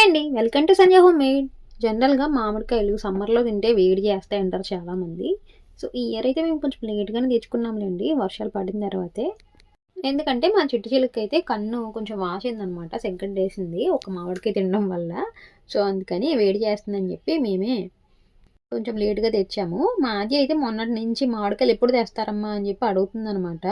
Hi అండి. Welcome to Sanjay home made జనరల్గా మామిడికాయలు సమ్మర్లో తింటే వేడి చేస్తాయి అంటారు చాలామంది. సో ఈ ఇయర్ అయితే మేము కొంచెం లేట్గానే తెచ్చుకున్నాంలేండి వర్షాలు పడిన తర్వాతే. ఎందుకంటే మా చిట్టు చిలుక అయితే కన్ను కొంచెం వాసిందనమాట సెకండ్ వేసింది ఒక మామిడికాయ తినడం వల్ల. సో అందుకని వేడి చేస్తుందని చెప్పి మేమే కొంచెం లేట్గా తెచ్చాము. మాది అయితే మొన్నటి నుంచి మామిడికాయలు ఎప్పుడు తెస్తారమ్మా అని చెప్పి అడుగుతుందనమాట.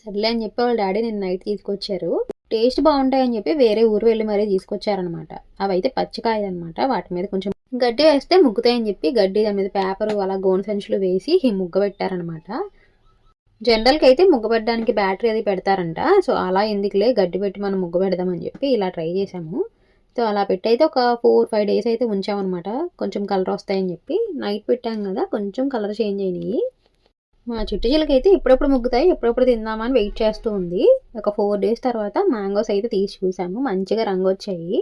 సర్లే అని చెప్పి వాళ్ళ డాడీ నేను నైట్ తీసుకొచ్చారు. టేస్ట్ బాగుంటాయని చెప్పి వేరే ఊరు వెళ్ళి మరీ తీసుకొచ్చారనమాట అవి అయితే పచ్చికాయలు అనమాట వాటి మీద కొంచెం గడ్డి వేస్తే ముగ్గుతాయని చెప్పి గడ్డి దాని మీద పేపరు అలా గోను సంచులు వేసి ఈ ముగ్గ పెట్టారనమాట జనరల్కి అయితే ముగ్గు పెట్టడానికి బ్యాటరీ అది పెడతారంట. సో అలా ఎందుకులే గడ్డి పెట్టి మనం ముగ్గు పెడదామని చెప్పి ఇలా ట్రై చేసాము సో అలా పెట్టి అయితే ఒక ఫోర్ ఫైవ్ డేస్ అయితే ఉంచామన్నమాట. కొంచెం కలర్ వస్తాయని చెప్పి. నైట్ పెట్టాం కదా కొంచెం కలర్ చేంజ్ అయినాయి. మా చిట్టు చిలకైతే ఎప్పుడెప్పుడు ముగ్గుతాయి ఎప్పుడెప్పుడు తిందామని వెయిట్ చేస్తూ ఉంది. ఒక ఫోర్ డేస్ తర్వాత మ్యాంగోస్ అయితే తీసి చూసాము. మంచిగా రంగు వచ్చాయి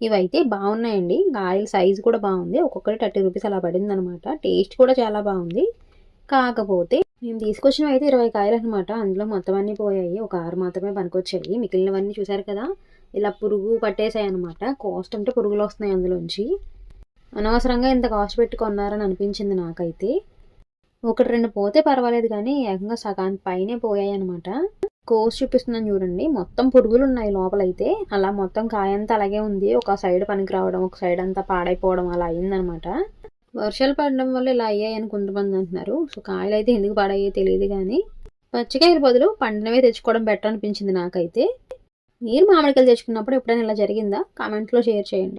ఇవైతే బాగున్నాయండి. ఆయిల్ సైజు కూడా బాగుంది. ఒక్కొక్కటి థర్టీ రూపీస్ అలా పడింది అనమాట టేస్ట్ కూడా చాలా బాగుంది. కాకపోతే మేము తీసుకొచ్చినవి అయితే ఇరవై కాయలు అనమాట అందులో మొత్తం అన్నీ పోయాయి. ఒక ఆరు మాత్రమే పనికొచ్చాయి. మిగిలినవన్నీ చూసారు కదా? ఇలా పురుగు పట్టేసాయి అనమాట కాస్ట్ అంటే పురుగులు వస్తున్నాయి అందులోంచి. అనవసరంగా ఇంత కాస్ట్ పెట్టుకున్నారని అనిపించింది నాకైతే. ఒకటి రెండు పోతే పర్వాలేదు కానీ ఏకంగా సగానికి పైనే పోయాయి అనమాట కోస్ చూపిస్తున్నాను చూడండి. మొత్తం పురుగులు ఉన్నాయి లోపలైతే. అలా మొత్తం కాయంతా అలాగే ఉంది. ఒక సైడ్ పనికి రావడం ఒక సైడ్ అంతా పాడైపోవడం అలా అయిందనమాట వర్షాలు పడడం వల్ల ఇలా అయ్యాయి అని కొంతమంది అంటున్నారు. సో కాయలు అయితే ఎందుకు పాడయ్యో తెలియదు కానీ. పచ్చికాయల బదులు పండినవే తెచ్చుకోవడం బెటర్ అనిపించింది నాకైతే. మీరు మామిడికాయలు తెచ్చుకున్నప్పుడు ఎప్పుడైనా ఇలా జరిగిందా? కామెంట్లో షేర్ చేయండి.